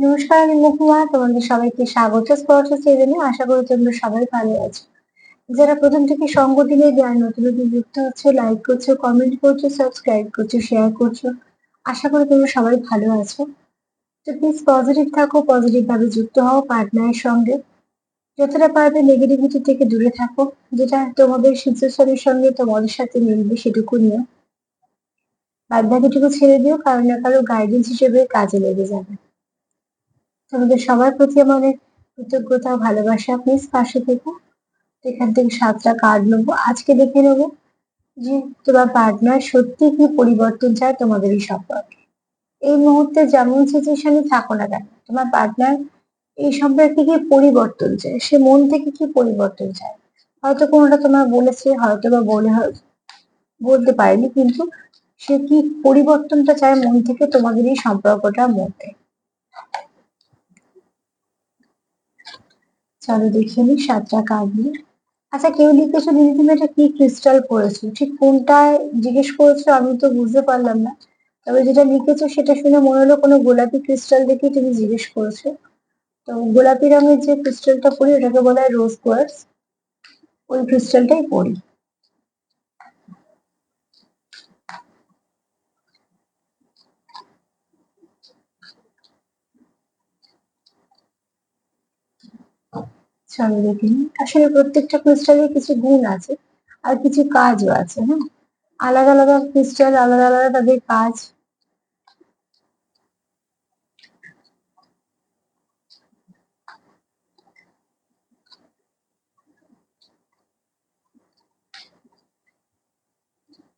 নমস্কার, আমি মহুয়া। তোমাদের সবাইকে স্বাগত স্পর্শ চ্যানেলে। আশা করি তোমরা সবাই ভালো আছো। যারা প্রথম থেকে সঙ্গ দিলে যারা নতুন নতুন যুক্ত হচ্ছে লাইক করছ কমেন্ট করছ সাবস্ক্রাইব করছ শেয়ার করছ, আশা করি তোমরা সবাই ভালো আছো। তো প্লিজ পজিটিভ থাকো পজিটিভ ভাবে যুক্ত হও পার্টনারের সঙ্গে। যতটা পারবে নেগেটিভিটি থেকে দূরে থাকো, যেটা তোমাদের সিচুয়েশনের সঙ্গে তোমাদের সাথে মিলবে সেটুকু নিও। বাদ বাকিটুকু ছেড়ে দিও কারণ না কারও গাইডেন্স হিসেবে কাজে লেগে যাবে। তোমাদের সবার প্রতি আমাদের কৃতজ্ঞতা ভালোবাসা। প্লিজ পাশে থেকো। এখান থেকে সাতটা কার্ড নেব। আজকে দেখে নেব যে তোমার পার্টনার সত্যি কি পরিবর্তন চায় তোমাদের এই সম্পর্কে। এই মুহূর্তে যেমন সিচুয়েশনে থাকো না কেন, তোমার পার্টনার এই সম্পর্কে কি পরিবর্তন চায়? সে মন থেকে কি পরিবর্তন চায়? হয়তো কোনোটা তোমার বলেছে, হয়তো বা বলে বলতে পারেনি, কিন্তু সে কি পরিবর্তনটা চায় মন থেকে তোমাদের এই সম্পর্কটার মধ্যে? চলো দেখে নি সাতটা কার্ড নিয়ে। আচ্ছা কেউ লিখেছো দিদি, তুমি এটা কি ক্রিস্টাল পড়েছো ঠিক কোনটায় জিজ্ঞেস করেছ আমি তো বুঝতে পারলাম না। তবে যেটা লিখেছো সেটা শুনে মনে হলো কোনো গোলাপি ক্রিস্টাল দেখে তুমি জিজ্ঞেস করেছ। তো গোলাপি রঙের যে ক্রিস্টালটা পড়ি ওটাকে বলা হয় রোজ কোয়ার্স ওই ক্রিস্টালটাই পড়ি আসলে প্রত্যেকটা ক্রিস্টালের কিছু গুণ আছে আর কিছু কাজও আছে হ্যাঁ? আলাদা আলাদা ক্রিস্টাল আলাদা আলাদা তাদের কাজ।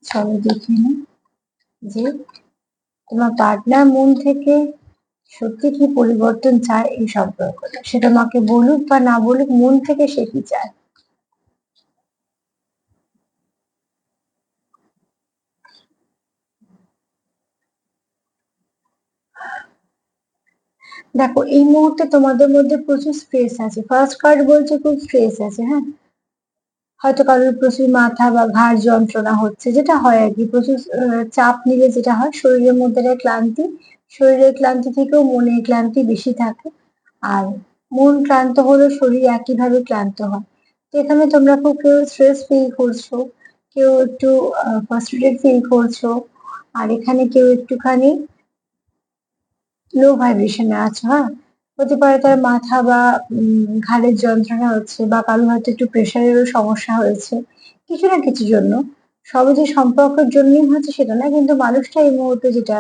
চলো দেখে যে তোমার পার্টনার মন থেকে সত্যি কি পরিবর্তন চায় এই সম্পর্কটা? সেটা মাকে বলুক বা না বলুক, মন থেকে সে কি চায়? দেখো, এই মুহূর্তে তোমাদের মধ্যে প্রচুর স্ট্রেস আছে। ফার্স্ট কার্ড বলছে খুব স্ট্রেস আছে হ্যাঁ? হয়তো কারোর প্রচুর মাথা বা ঘাড় যন্ত্রণা হচ্ছে, যেটা হয় আর কি। প্রচুর চাপ নিলে যেটা হয়, শরীরের মধ্যে ক্লান্তি শরীরের ক্লান্তি থেকেও মনের ক্লান্তি বেশি থাকে। আর মন ক্লান্ত হলে শরীর একইভাবে ক্লান্ত হয়। তো এখানে তোমরা খুব কেউ স্ট্রেস ফিল করছ, কেউ একটু ফ্রাস্ট্রেটেড ফিল করছ, আর এখানে কেউ একটুখানি লো ভাইব্রেশনে আছো হ্যাঁ? হতে পারে তার মাথা বা ঘাড়ের যন্ত্রণা হচ্ছে বা কারও হয়তো একটু প্রেশারেরও সমস্যা হয়েছে, কিছু না কিছু জন্য। সবই যে সম্পর্কের জন্যই হচ্ছে সেটা না, কিন্তু মানুষটা এই মুহূর্তে যেটা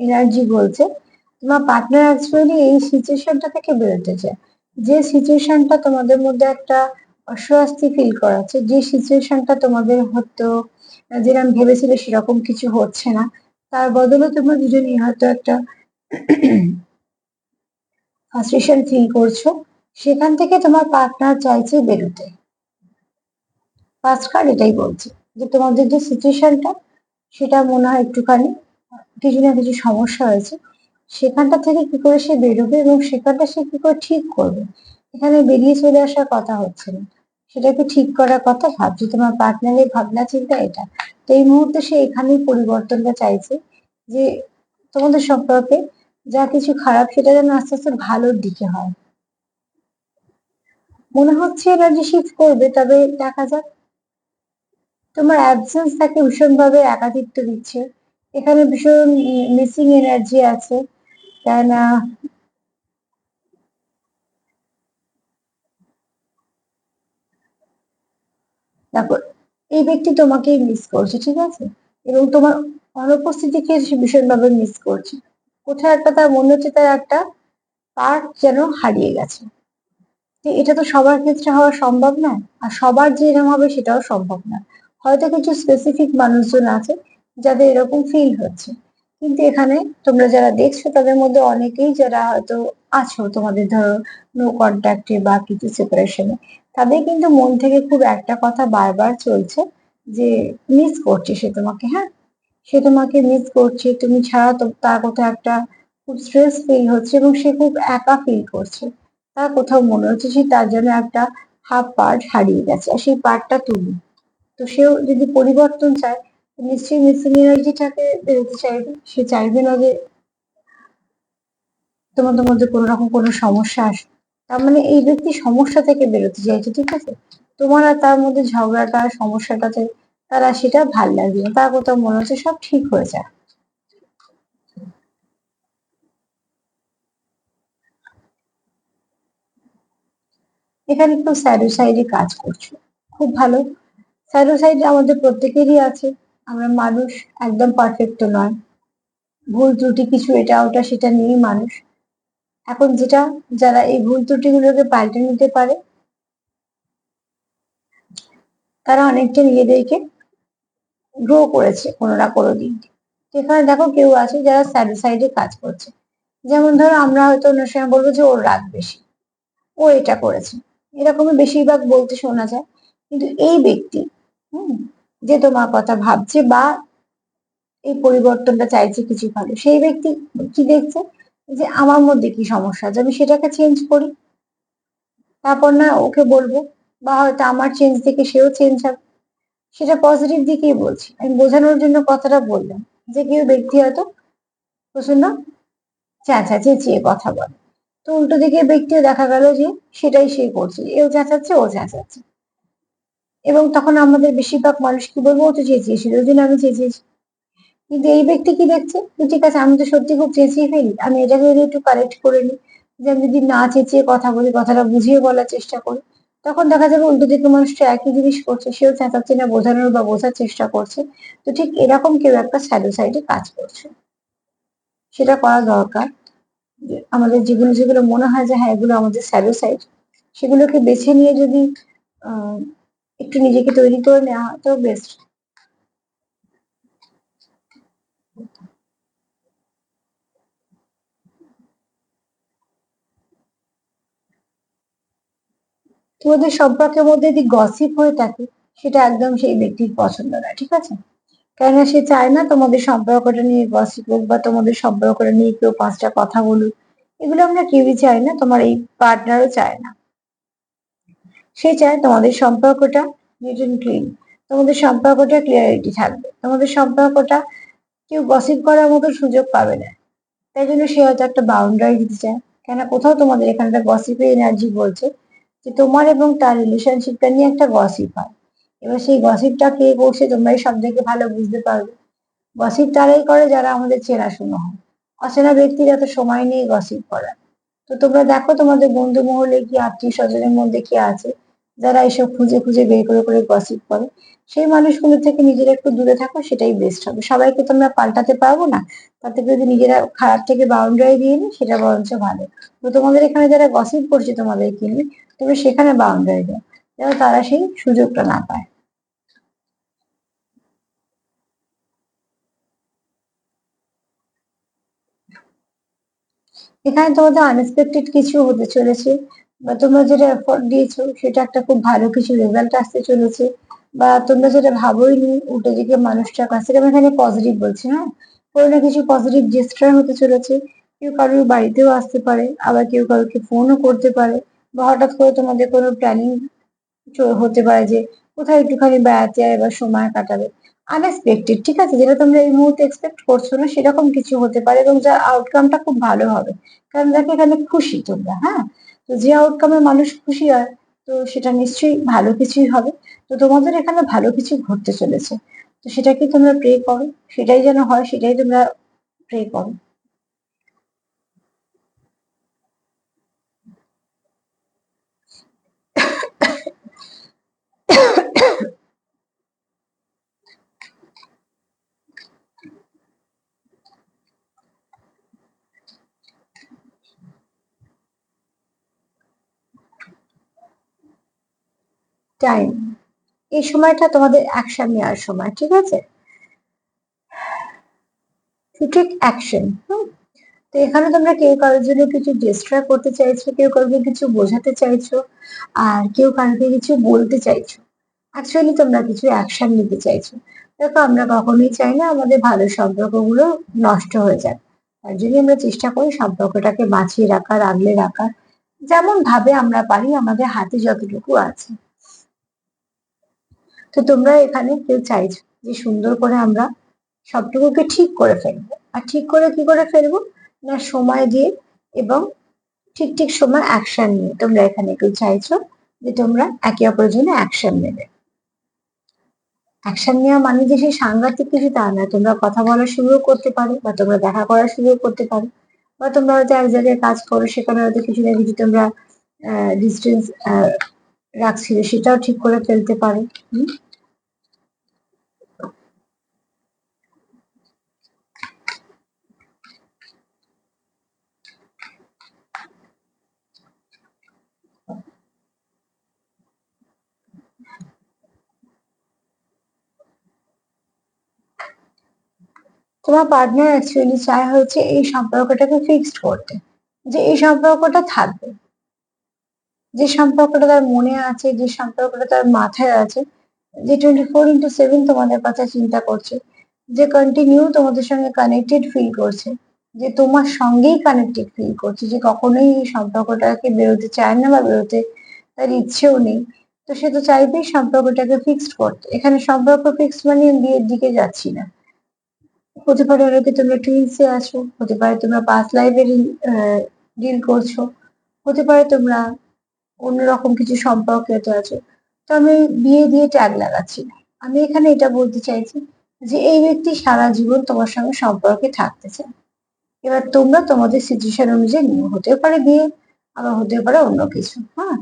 এনার্জি বলছে, তোমার পার্টনার অ্যাকচুয়ালি এই সিচুয়েশনটা থেকে বেরোতে চায়, যে সিচুয়েশনটা তোমাদের মধ্যে একটা অস্বস্তি ফিল করাচ্ছে, যে সিচুয়েশনটা তোমাদের হয়তো যেরকম ভেবেছিলে সেরকম কিছু হচ্ছে না, তার বদলে তোমরা দুজনেই হয়তো একটা ফ্রাস্ট্রেশন ফিল করছ, সেখান থেকে তোমার পার্টনার চাইছে বেরোতে। ফার্স্ট কার্ড এটাই বলছে, যে তোমাদের যে সিচুয়েশনটা সেটা মনে হয় একটুখানি কিছু না কিছু সমস্যা হয়েছে, সেখানটা থেকে কি করে সে বেরোবে এবং সেখানটা সে কি করে ঠিক করবে? এখানে বেরিয়ে চলে আসার কথা হচ্ছে না। সেটাকে ঠিক করার কথা ভাবছি। তোমার পার্টনারের ভাবনা, চিন্তা এটা। তো এই মুহূর্তে সে এখানেই পরিবর্তনটা চাইছে যে তোমাদের সম্পর্কে যা কিছু খারাপ, সেটা যেন আস্তে আস্তে ভালোর দিকে হয়। মনে হচ্ছে এনার্জি শিফট করবে, তবে দেখা যাক। তোমার অ্যাবসেন্স তাকে ভীষণভাবে একাধিত্ব দিচ্ছে। এখানে ভীষণ মিসিং এনার্জি আছে। কেননা দেখো, এই ব্যক্তি তোমাকেই মিস করছে, ঠিক আছে? এবং তোমার অনুপস্থিতিকে সে ভীষণভাবে মিস করছে। কোথায় একটা তার মনে হচ্ছে তার একটা পার্ট যেন হারিয়ে গেছে। এটা তো সবার ক্ষেত্রে হওয়া সম্ভব না আর সবার যে এরকম হবে সেটাও সম্ভব না হয়তো কিছু স্পেসিফিক মানুষজন আছে যাদের এরকম ফিল হচ্ছে। কিন্তু এখানে তোমরা যারা দেখছ, তাদের মধ্যে অনেকেই যারা হয়তো আছো, তোমাদের ধরো নো কন্ট্যাক্টে বা কিছু সেপারেশনে তাদের কিন্তু মন থেকে খুব একটা কথা বারবার চলছে যে মিস করছে সে তোমাকে হ্যাঁ? সে তোমাকে মিস করছে, তুমি ছাড়া তো তার কোথাও একটা খুব স্ট্রেস ফিল হচ্ছে এবং সে খুব একা ফিল করছে। তার কোথাও মনে হচ্ছে সে তার জন্য একটা হাফ পার্ট হারিয়ে গেছে, আর সেই পার্টটা তুমি। তো সেও যদি পরিবর্তন চায় নিশ্চয়ই মিসিং এনার্জিটাকে বেরোতে চাইবে, সে চাইবে না যে তোমাদের মধ্যে কোনো রকম কোনো সমস্যা আসে। তার মানে এই ব্যক্তি সমস্যা থেকে বেরোতে চাইছে, ঠিক আছে? তোমার আর তার মধ্যে ঝগড়াটা সমস্যাটাতে তারা সেটা ভালো লাগবে না, তার কোথাও মনে হচ্ছে সব ঠিক হয়ে যায় এখানে একটু স্যাডোসাইডে কাজ করছ, খুব ভালো। স্যাডোসাইড আমাদের প্রত্যেকেরই আছে। আমরা মানুষ একদম পারফেক্ট নয়। ভুল ত্রুটি কিছু এটা ওটা সেটা নিয়েই মানুষ। এখন যেটা, যারা এই ভুল ত্রুটিগুলোকে পাল্টে নিতে পারে, তারা অনেকটা নিজেদেরকে গ্রো করেছে কোনো না কোনো দিন। সেখানে দেখো কেউ আছে যারা স্যাটিসফাইডে কাজ করছে। যেমন ধরো আমরা হয়তো অন্য সময় বলব যে ওর রাগ বেশি। ও এটা করেছে। এরকমই বেশিরভাগ বলতে শোনা যায়। কিন্তু এই ব্যক্তি, হুম যে তোমার কথা ভাবছে বা এই পরিবর্তনটা চাইছে কিছু ভালো। সেই ব্যক্তি কি দেখছে? যে আমার মধ্যে কি সমস্যা আছে? আমি সেটাকে চেঞ্জ করি। তারপর না ওকে বলব, বা হয়তো আমার চেঞ্জ দেখে সেও চেঞ্জ হবে। সেটা পজিটিভ দিকেই বলছি। আমি বোঝানোর জন্য কথাটা বললাম যে কেউ ব্যক্তি হয়তো প্রচণ্ড চেঁচা চেঁচিয়ে কথা বলে। তো উল্টো দিকে ব্যক্তিও দেখা গেল যে সেটাই সে করছে। এও চেঁচাচ্ছে, ও চেঁচাচ্ছে। এবং তখন আমাদের বেশিরভাগ মানুষ কি বলব, ও তো চেঁচিয়েছিল ওই জন্য আমি চেঁচিয়েছি কিন্তু এই ব্যক্তি কি দেখছে? ঠিক আছে, আমি তো সত্যি খুব চেঁচিয়ে ফেলি আমি এটাকে যদি একটু কারেক্ট করে নিই, যে আমি যদি না চেঁচিয়ে কথা বলি, কথাটা বুঝিয়ে বলার চেষ্টা করি, তখন দেখা যাবে উল্টো দিকে মানুষটা একই জিনিস করছে, সেও চেঁচাচ্ছে না, বোঝানোর বা বোঝার চেষ্টা করছে। তো ঠিক এরকম কেউ একটা স্যালো সাইডে কাজ করছে। সেটা করা দরকার। আমাদের জীবনে যেগুলো মনে হয় যে হ্যাঁ এগুলো আমাদের স্যালো সাইড সেগুলোকে বেছে নিয়ে যদি একটু নিজেকে তৈরি করে নেওয়া তো বেস্ট তোমাদের সম্পর্কের মধ্যে যদি গসিপ হয়ে থাকে, সেটা একদম সেই ব্যক্তির পছন্দ না, ঠিক আছে? কেননা সে চায় না তোমাদের সম্পর্কটা নিয়ে গসিপ হোক বা তোমাদের সম্পর্কটা নিয়ে কেউ পাঁচটা কথা বলুক। এগুলো আমরা কেউই চাই না, তোমার এই পার্টনারও চায় না। সে চায় তোমাদের সম্পর্কটা নিট অ্যান্ড ক্লিন তোমাদের সম্পর্কটা ক্লিয়ারিটি থাকবে। তোমাদের সম্পর্কটা কেউ গসিপ করার মতো সুযোগ পাবে না। তাই জন্য সে হয়তো একটা বাউন্ডারি দিতে চায়। কেন কোথাও তোমাদের এখানে একটা গসিপের এনার্জি বলছে যে তোমার এবং তার রিলেশনশিপটা নিয়ে একটা গসিপ হয়। এবার সেই গসিপটা কে করছে তোমরাই সব থেকে ভালো বুঝতে পারবে। গসিপ তারাই করে যারা আমাদের চেনাশোনা হয়। অচেনা ব্যক্তির এত সময় নেই গসিপ করার তো তোমরা দেখো তোমাদের বন্ধু মহলে কি আত্মীয় স্বজনের মধ্যে কি আছে? যারা এসব খুঁজে খুঁজে বের করে করে গসিপ করে। সেই মানুষগুলো থেকে নিজেরা একটু দূরে থাকো, সেটাই বেস্ট হবে। সবাইকে তো আমরা পাল্টাতে পারব না। তাতে যদি নিজেরা খারাপ থেকে বাউন্ডারি দিয়ে নি, সেটা বরঞ্চ ভালো। তো তোমাদের এখানে যারা গসিপ করছে তোমাদেরকে নিয়ে তুমি সেখানে বাউন্ডারি দাও। যেন তারা সেই সুযোগটা না পায়। এখানে তোমাদের আনএক্সপেক্টেড কিছু হতে চলেছে, বা তোমরা যেটা এফোর্ট দিয়েছ, সেটা একটা খুব ভালো কিছু রেজাল্ট আসতে চলেছে, বা তোমরা যেটা ভাবোই নি উল্টো দিকে মানুষটার কাছে আমি এখানে পজিটিভ বলছি হ্যাঁ? কোনো না কিছু পজিটিভ জেস্টার হতে চলেছে, কেউ কারোর বাড়িতেও আসতে পারে, আবার কেউ কারোকে ফোনও করতে পারে, বা হঠাৎ করে তোমাদের কোনো প্ল্যানিং হতে পারে যে কোথায় একটুখানি বেড়াতে যাবে বা সময় কাটাবে। আনএক্সপেক্টেড ঠিক আছে? যেটা তোমরা এই মুহূর্তে এক্সপেক্ট করছ না, সেরকম কিছু হতে পারে এবং যার আউটকামটা খুব ভালো হবে। কারণ দেখো, এখানে খুশি তোমরা হ্যাঁ? তো যে আউটকামে মানুষ খুশি হয়, তো সেটা নিশ্চয়ই ভালো কিছুই হবে। তো তোমাদের এখানে ভালো কিছু ঘটতে চলেছে। তো সেটাকে তোমরা প্রে করো? সেটাই যেন হয়, সেটাই তোমরা প্রে করো। টাইম এই সময়টা তোমাদের অ্যাকশন নেওয়ার সময়, ঠিক আছে? টেক অ্যাকশন তো এখানে তোমরা কেউ কারোর জন্য কিছু ডিস্ট্রাক্ট করতে চাইছো, কেউ কাউকে কিছু বোঝাতে চাইছো, আর কেউ কারোকে কিছু বলতে চাইছো। অ্যাকচুয়ালি তোমরা কিছু অ্যাকশন নিতে চাইছো। দেখো, আমরা কখনোই চাই না আমাদের ভালো সম্পর্কগুলো নষ্ট হয়ে যাক। তার জন্য আমরা চেষ্টা করি সম্পর্কটাকে বাঁচিয়ে রাখার, আগলে রাখার। যেমন ভাবে আমরা পারি, আমাদের হাতে যতটুকু আছে। তো তোমরা এখানে কেউ চাইছো যে সুন্দর করে আমরা সবটুকুকে ঠিক করে ফেলব। আর ঠিক করে কি করে ফেলব? না সময় দিয়ে এবং ঠিক ঠিক সময় অ্যাকশন নিয়ে। তোমরা এখানে কেউ চাইছো যে তোমরা একে অপরের জন্য অ্যাকশন নেবে। অ্যাকশন নেওয়া মানে যে সেই সাংঘাতিক কিছু তা না। তোমরা কথা বলা শুরুও করতে পারো বা তোমরা দেখা করা শুরুও করতে পারো। বা তোমরা হয়তো এক জায়গায় কাজ করো, সেখানে হয়তো কিছু না কিছু তোমরা ডিস্টেন্স রাখছিলে, সেটাও ঠিক করে ফেলতে পারে। তোমার পার্টনার অ্যাকচুয়ালি চায় হচ্ছে এই সম্পর্কটাকে ফিক্সড করতে, যে এই সম্পর্কটা থাকবে। যে সম্পর্কটা তার মনে আছে, যে সম্পর্কটা তার মাথায় আছে, যে টোয়েন্টি ফোর ইন্টু সেভেন তোমাদের কথা চিন্তা করছে, যে কন্টিনিউ তোমাদের সঙ্গে কানেক্টেড ফিল করছে, যে তোমার সঙ্গেই কানেক্টেড ফিল করছে, যে কখনোই এই সম্পর্কটাকে বেরোতে চায় না বা বেরোতে তার ইচ্ছেও নেই, তো সে তো চাইবেই সম্পর্কটাকে ফিক্সড করতে। এখানে সম্পর্ক ফিক্সড মানে আমি বিয়ের দিকে যাচ্ছি না। হতে পারে অনেকে তোমরা টুইন্সে আছো, হতে পারে তোমরা পাঁচ লাইফে ডিল করছ, হতে পারে তোমরা অন্যরকম কিছু সম্পর্কে তো আছো। তো আমি বিয়ে দিয়ে ট্যাগ লাগাচ্ছি। না আমি এখানে এটা বলতে চাইছি যে এই ব্যক্তি সারা জীবন তোমার সঙ্গে সম্পর্কে থাকতে চায় এবার তোমরা তোমাদের সিচুয়েশন অনুযায়ী নিয়ে হতে পারে বিয়ে, আবার হতে পারে অন্য কিছু হ্যাঁ?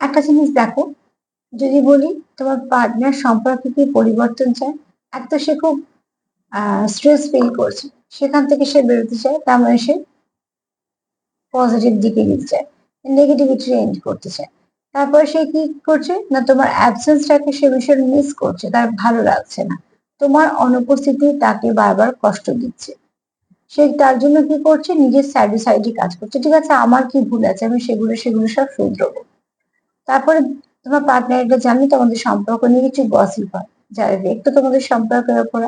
একটা জিনিস দেখো, যদি বলি তোমার পার্টনার সম্পর্কে কি পরিবর্তন চায়, এক তো সে খুব স্ট্রেস ফিল করছে। সেখান থেকে সে বেরোতে চায়, তার মানে সে পজিটিভ দিকে নিতে চায় নেগেটিভিটি এন্ড করতে চায়। তারপরে সে কি করছে? না, তোমার অ্যাবসেন্সটাকে সে ভীষণ মিস করছে, তার ভালো লাগছে না। তোমার অনুপস্থিতি তাকে বারবার কষ্ট দিচ্ছে। সে তার জন্য কি করছে? নিজের সাইডে সাইডে কাজ করছে। ঠিক আছে, আমার কি ভুল আছে? আমি সেগুলো সেগুলো সব শুধরবো। তারপরে তোমার পার্টনারটা জানি তোমাদের সম্পর্ক নিয়ে কিছু গসিপ হয়। যারা একটু তোমাদের সম্পর্কের ওপর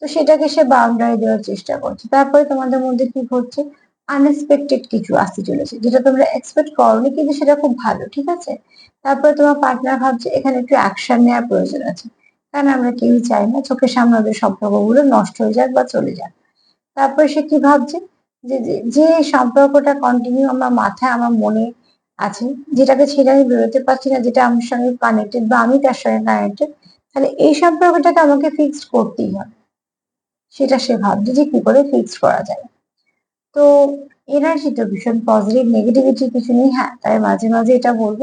তো সেটাকে সে বাউন্ডারি দেওয়ার চেষ্টা করছে। তারপরে তোমাদের মধ্যে কি ঘটছে? আনএক্সপেক্টেড কিছু আসতে চলেছে, যেটা তোমরা এক্সপেক্ট করোনি কিন্তু সেটা খুব ভালো, ঠিক আছে? তারপরে তোমার পার্টনার ভাবছে এখানে একটু অ্যাকশন নেওয়ার প্রয়োজন আছে। কারণ আমরা কেউই চাই না? চোখের সামনে ওদের সম্পর্কগুলো নষ্ট হয়ে যাক বা চলে যাক। তারপরে সে কি ভাবছে? যে, যে- যে সম্পর্কটা কন্টিনিউ আমার মাথায়, আমার মনে আছে, যেটাকে ছেড়ে আমি বেরোতে পারছি না, যেটা আমার সঙ্গে কানেক্টেড বা আমি তার সঙ্গে কানেক্টেড তাহলে এই সম্পর্কটাকে আমাকে ফিক্সড করতেই হবে। সেটা সে ভাবছে যে কি করে ফিক্সড করা যায়। তো এনার্জি তো ভীষণ পজিটিভ নেগেটিভিটি কিছু নেই হ্যাঁ তাই মাঝে মাঝে এটা বলব,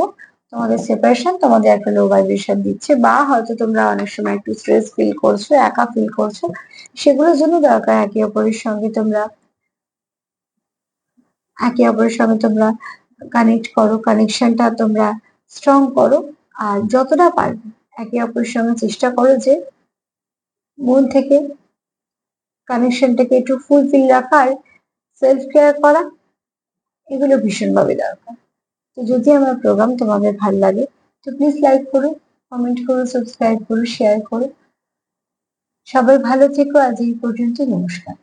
তোমাদের সেপারেশন তোমাদের একটা লো ভাইব্রেশন দিচ্ছে, বা হয়তো তোমরা অনেক সময় একটু স্ট্রেস ফিল করছ, একা ফিল করছ, সেগুলোর জন্য দরকার একে অপরের সঙ্গে তোমরা, একে অপরের সঙ্গে তোমরা কানেক্ট করো কানেকশনটা তোমরা স্ট্রং করো, আর যতটা পারবে, একে অপরের সঙ্গে চেষ্টা করো যে মন থেকে কানেকশনটাকে একটু ফুলফিল রাখার সেলফ কেয়ার করা, এগুলো ভীষণভাবে দরকার। তো যদি আমার প্রোগ্রাম তোমাদের ভালো লাগে, তো প্লিজ লাইক করো কমেন্ট করো সাবস্ক্রাইব করো শেয়ার করো। সবাই ভালো থেকো, আজ এই পর্যন্ত, নমস্কার।